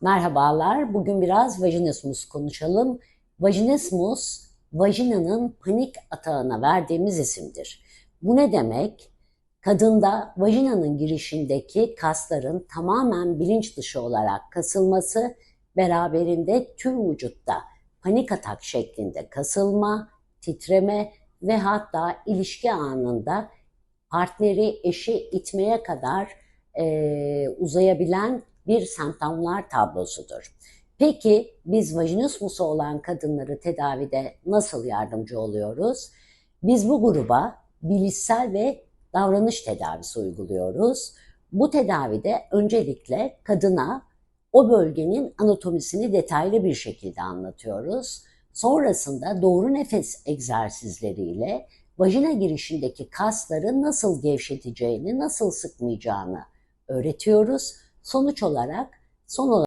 Merhabalar, bugün biraz vajinismus konuşalım. Vajinismus, vajinanın panik atağına verdiğimiz isimdir. Bu ne demek? Kadında vajinanın girişindeki kasların tamamen bilinç dışı olarak kasılması, beraberinde tüm vücutta panik atak şeklinde kasılma, titreme ve hatta ilişki anında partneri, eşi itmeye kadar e, uzayabilen bir semptomlar tablosudur. Peki biz vajinismusu olan kadınları tedavide nasıl yardımcı oluyoruz? Biz bu gruba bilişsel ve davranış tedavisi uyguluyoruz. Bu tedavide öncelikle kadına o bölgenin anatomisini detaylı bir şekilde anlatıyoruz. Sonrasında doğru nefes egzersizleriyle vajina girişindeki kasları nasıl gevşeteceğini, nasıl sıkmayacağını öğretiyoruz. Sonuç olarak son olarak